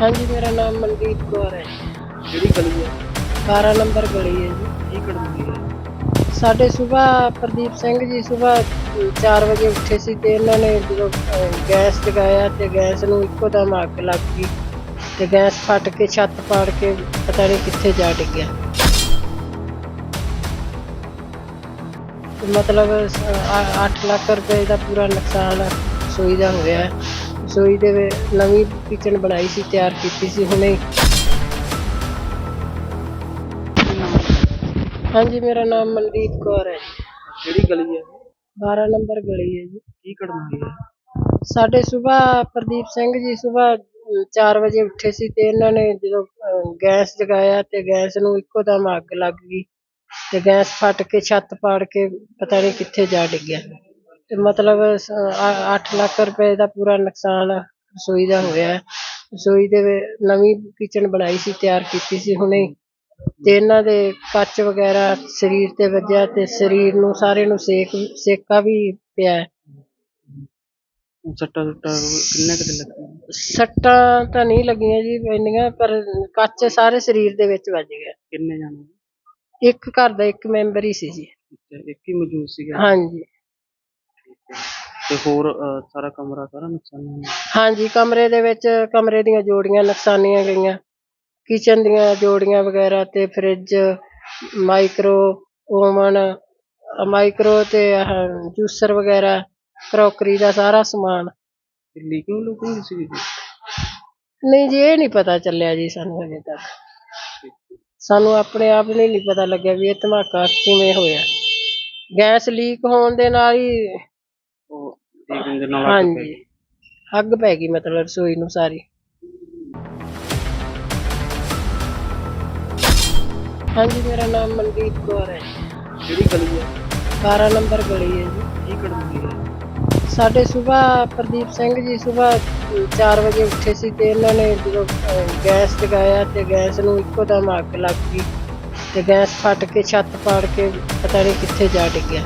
ਹਾਂਜੀ ਮੇਰਾ ਨਾਮ ਮਨਦੀਪ ਕੌਰ ਹੈ। ਜਿਹੜੀ ਗਲੀ ਹੈ? 12 ਨੰਬਰ ਗਲੀ ਹੈ ਜੀ। ਕੀ ਘਟਨਾ ਹੈ? ਸਾਡੇ ਸਵੇਰ ਪ੍ਰਦੀਪ ਸਿੰਘ ਜੀ ਸਵੇਰ 4 ਵਜੇ ਉੱਠੇ ਸੀ ਤੇ ਇਹਨਾਂ ਨੇ ਜਦੋਂ ਗੈਸ ਜਗਾਇਆ ਤੇ ਗੈਸ ਨੂੰ ਇੱਕੋ ਦਮ ਅੱਗ ਲੱਗ ਗਈ ਤੇ ਗੈਸ ਫਟ ਕੇ ਛੱਤ ਪਾੜ ਕੇ ਪਤਾ ਨਹੀਂ ਕਿੱਥੇ ਜਾ ਡਿੱਗਿਆ। ਮਤਲਬ 8 ਲੱਖ ਰੁਪਏ ਦਾ ਪੂਰਾ ਨੁਕਸਾਨ ਰਸੋਈ ਦਾ ਹੋਇਆ ਹੈ। ਰਸੋਈ ਦੇ ਨਵੀਂ ਕਿਚਨ ਬਣਾਈ ਸੀ ਤਿਆਰ ਕੀਤੀ ਸੀ ਹੁਣੇ। ਹਾਂਜੀ ਮੇਰਾ ਨਾਮ ਮਨਦੀਪ ਕੌਰ ਹੈ ਜੀ। ਜਿਹੜੀ ਗਲੀ ਹੈ 12 ਨੰਬਰ ਗਲੀ ਹੈ ਜੀ ਕੀ ਘਟਨਾ ਹੈ ਸਾਡੇ ਸਵੇਰ ਪ੍ਰਦੀਪ ਸਿੰਘ ਜੀ ਸਵੇਰ 4 ਵਜੇ ਉੱਠੇ ਸੀ ਤੇ ਇਹਨਾਂ ਨੇ ਜਦੋਂ ਗੈਸ ਜਗਾਇਆ ਤੇ ਗੈਸ ਨੂੰ ਇੱਕੋ ਦਮ ਅੱਗ ਲੱਗ ਗਈ ਤੇ ਗੈਸ ਫਟ ਕੇ ਛੱਤ ਪਾੜ ਕੇ ਪਤਾ ਨਹੀਂ ਕਿੱਥੇ ਜਾ ਡਿੱਗਿਆ ਤੇ ਮਤਲਬ 8 ਲੱਖ ਰੁਪਏ ਦਾ ਪੂਰਾ ਨੁਕਸਾਨ ਰਸੋਈ ਦਾ ਹੋਇਆ ਹੈ। ਰਸੋਈ ਦੇ ਨਵੀਂ ਕਿਚਨ ਬਣਾਈ ਸੀ ਤਿਆਰ ਕੀਤੀ ਸੀ ਹੁਣੇ ਹੀ। ਤੇ ਇਹਨਾਂ ਦੇ ਕੱਚ ਵਗੈਰਾ ਸਰੀਰ ਤੇ ਵੱਜਿਆ ਤੇ ਸਰੀਰ ਨੂੰ ਸਾਰੇ ਨੂੰ ਸੇਕ ਸੇਕਾ ਵੀ ਪਿਆ ਹੈ। ਸੱਟਾ ਸੁੱਟਾ ਕਿੰਨੇ ਕੁ ਦਿਨ ਲੱਗੇ ਸੱਟਾਂ ਤਾਂ ਨਹੀਂ ਲੱਗੀਆਂ ਜੀ ਇੰਨੀਆਂ ਪਰ ਕੱਚ ਸਾਰੇ ਸਰੀਰ ਦੇ ਵਿੱਚ ਵੱਜ ਗਿਆ ਕਿੰਨੇ ਜਾਣੇ ਇੱਕ ਘਰ ਦਾ ਇੱਕ ਮੈਂਬਰ ਹੀ ਸੀ ਜੀ ਅੱਛਾ, ਇੱਕ ਹੀ ਮੌਜੂਦ ਸੀਗਾ ਹਾਂਜੀ ਤੇ ਹੋਰ ਅਹ, ਸਾਰਾ ਕਮਰਾ ਸਾਰਾ ਨੁਕਸਾਨ ਹੋਇਆ? ਹਾਂਜੀ ਕਮਰੇ ਦੇ ਵਿੱਚ ਕਮਰੇ ਦੀਆਂ ਜੋੜੀਆਂ ਨੁਕਸਾਨੀਆਂ ਗਈਆਂ। ਕਿਚਨ ਦੀਆਂ ਜੋੜੀਆਂ ਵਗੈਰਾ ਤੇ ਫ੍ਰਿਜ ਮਾਈਕਰੋ ਓਵਨ ਮਾਈਕਰੋ ਤੇ ਆਹ ਜੂਸਰ ਵਗੈਰਾ ਕਰੋਕਰੀ ਦਾ ਸਾਰਾ ਸਮਾਨ। ਲੀਕਿੰਗ ਲੂਕਿੰਗ ਸੀ ਜੀ? ਨਹੀਂ ਜੀ ਇਹ ਨਹੀਂ ਪਤਾ ਚੱਲਿਆ ਜੀ ਸਾਨੂੰ ਹਜੇ ਤੱਕ। ਸਾਨੂੰ ਆਪਣੇ ਆਪ ਨੂੰ ਨਹੀਂ ਪਤਾ ਲੱਗਿਆ ਵੀ ਇਹ ਧਮਾਕਾ ਕਿਵੇਂ ਹੋਇਆ। ਗੈਸ ਲੀਕ ਹੋਣ ਦੇ ਨਾਲ ਹੀ ਦੇ ਨਾਲ ਅੱਗ ਹਾਂਜੀ। ਪਈ। ਅੱਗ ਪੈ ਗਈ ਮਤਲਬ ਰਸੋਈ ਨੂੰ ਸਾਰੀ। ਹਾਂਜੀ ਮੇਰਾ ਨਾਮ ਮਨਦੀਪ ਕੌਰ ਹੈ। ਜਿਹੜੀ ਗਲੀ ਹੈ? 12 ਨੰਬਰ ਗਲੀ ਹੈ ਜੀ। ਕੀ ਹੈ? ਸਾਡੇ ਸਵੇਰ ਪ੍ਰਦੀਪ ਸਿੰਘ ਜੀ ਸਵੇਰ 4 ਵਜੇ ਉੱਠੇ ਸੀ ਤੇ ਇਹਨਾਂ ਨੇ ਜਦੋਂ ਅਹ, ਗੈਸ ਜਗਾਇਆ ਤੇ ਗੈਸ ਨੂੰ ਇੱਕੋ ਦਮ ਅੱਗ ਲੱਗ ਗਈ ਤੇ ਗੈਸ ਫਟ ਕੇ ਛੱਤ ਪਾੜ ਕੇ ਪਤਾ ਨਹੀਂ ਕਿੱਥੇ ਜਾ ਡਿੱਗਿਆ।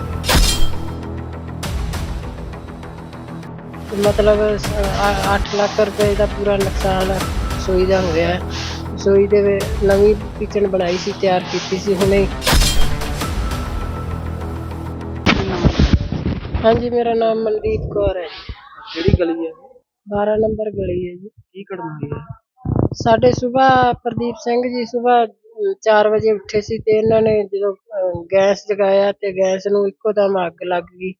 ਮਤਲਬ 8 ਲੱਖ ਰੁਪਏ ਦਾ ਪੂਰਾ ਨੁਕਸਾਨ ਰਸੋਈ ਦਾ ਹੈ। ਰਸੋਈ ਦੇ ਵਿੱਚ ਨਵੀਂ ਕਿਚਨ ਬਣਾਈ ਸੀ ਤਿਆਰ ਕੀਤੀ ਸੀ ਹੁਣੇ। ਹਾਂਜੀ ਮੇਰਾ ਨਾਮ ਮਨਦੀਪ ਕੌਰ ਹੈ ਜਿਹੜੀ ਗਲੀ ਹੈ? 12 ਨੰਬਰ ਗਲੀ ਹੈ ਜੀ। ਕੀ ਘਟਨਾ ਹੈ? ਸਾਡੇ ਸਵੇਰ ਪ੍ਰਦੀਪ ਸਿੰਘ ਜੀ ਸਵੇਰ 4 ਵਜੇ ਉੱਠੇ ਸੀ ਤੇ ਇਹਨਾਂ ਨੇ ਜਦੋਂ ਗੈਸ ਜਗਾਇਆ ਤੇ ਗੈਸ ਨੂੰ ਇੱਕੋ ਦਮ ਅੱਗ ਲੱਗ ਗਈ।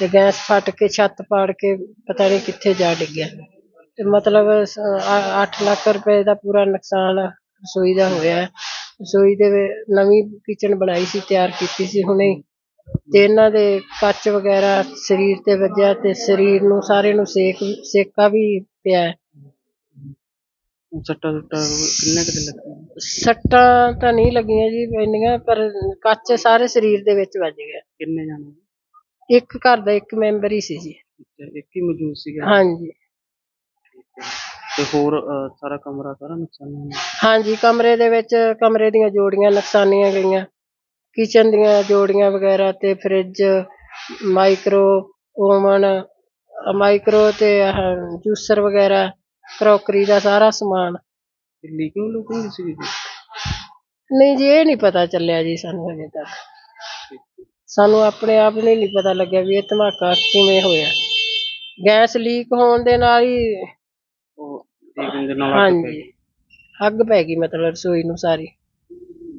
ਤੇ ਗੈਸ ਫਟ ਕੇ ਛੱਤ ਪਾੜ ਕੇ ਪਤਾ ਨਹੀਂ ਕਿੱਥੇ ਜਾ ਡਿੱਗਿਆ ਤੇ ਮਤਲਬ 8 ਲੱਖ ਰੁਪਏ ਦਾ ਪੂਰਾ ਨੁਕਸਾਨ ਰਸੋਈ ਦਾ ਹੋਇਆ। ਰਸੋਈ ਦੇ ਨਵੀਂ ਕਿਚਨ ਬਣਾਈ ਸੀ ਤਿਆਰ ਕੀਤੀ ਸੀ ਹੁਣੇ। ਤੇ ਇਹਨਾਂ ਦੇ ਕੱਚ ਵਗੈਰਾ ਸਰੀਰ ਤੇ ਵੱਜਿਆ ਤੇ ਸਰੀਰ ਨੂੰ ਸਾਰੇ ਨੂੰ ਸੇਕ ਸੇਕਾ ਵੀ ਪਿਆ ਹੈ। ਸੱਟਾ ਸੁੱਟਾ ਕਿੰਨੇ ਕੁ ਦਿਨ ਲੱਗੇ ਸੱਟਾਂ ਤਾਂ ਨਹੀਂ ਲੱਗੀਆਂ ਜੀ ਇੰਨੀਆਂ ਪਰ ਕੱਚ ਸਾਰੇ ਸਰੀਰ ਦੇ ਵਿੱਚ ਵੱਜ ਗਿਆ ਕਿੰਨੇ ਜਾਣੇ ਇੱਕ ਘਰ ਦਾ ਇੱਕ ਮੈਂਬਰ ਹੀ ਸੀ ਜੀ। ਅੱਛਾ, ਇੱਕ ਹੀ ਮੌਜੂਦ ਸੀਗਾ। ਹਾਂਜੀ। ਤੇ ਹੋਰ ਅਹ, ਸਾਰਾ ਕਮਰਾ ਸਾਰਾ ਨੁਕਸਾਨ ਹਾਂਜੀ ਕਮਰੇ ਦੇ ਵਿੱਚ ਕਮਰੇ ਦੀਆਂ ਜੋੜੀਆਂ ਨੁਕਸਾਨੀਆਂ ਗਈਆਂ। ਕਿਚਨ ਦੀਆਂ ਜੋੜੀਆਂ ਵਗੈਰਾ ਤੇ ਫ੍ਰਿਜ ਮਾਈਕਰੋ ਓਵਨ ਮਾਈਕਰੋ ਤੇ ਆਹ ਜੂਸਰ ਵਗੈਰਾ ਕਰੋਕਰੀ ਦਾ ਸਾਰਾ ਸਮਾਨ। ਲੀਕਿੰਗ ਲੂਕਿੰਗ ਸੀ ਜੀ? ਨਹੀਂ ਜੀ ਇਹ ਨਹੀਂ ਪਤਾ ਚੱਲਿਆ ਜੀ ਸਾਨੂੰ ਹਜੇ ਤੱਕ। ਸਾਨੂੰ ਆਪਣੇ ਆਪ ਨੂੰ ਨਹੀਂ ਪਤਾ ਲੱਗਿਆ ਵੀ ਇਹ ਧਮਾਕਾ ਕਿਵੇਂ ਹੋਇਆ। ਗੈਸ ਲੀਕ ਹੋਣ ਦੇ ਨਾਲ ਹੀ ਉਹ ਲੀਕਿੰਗ ਦੇ ਨਾਲ ਅੱਗ ਹਾਂਜੀ। ਅੱਗ ਪੈ ਗਈ ਮਤਲਬ ਰਸੋਈ ਨੂੰ ਸਾਰੀ।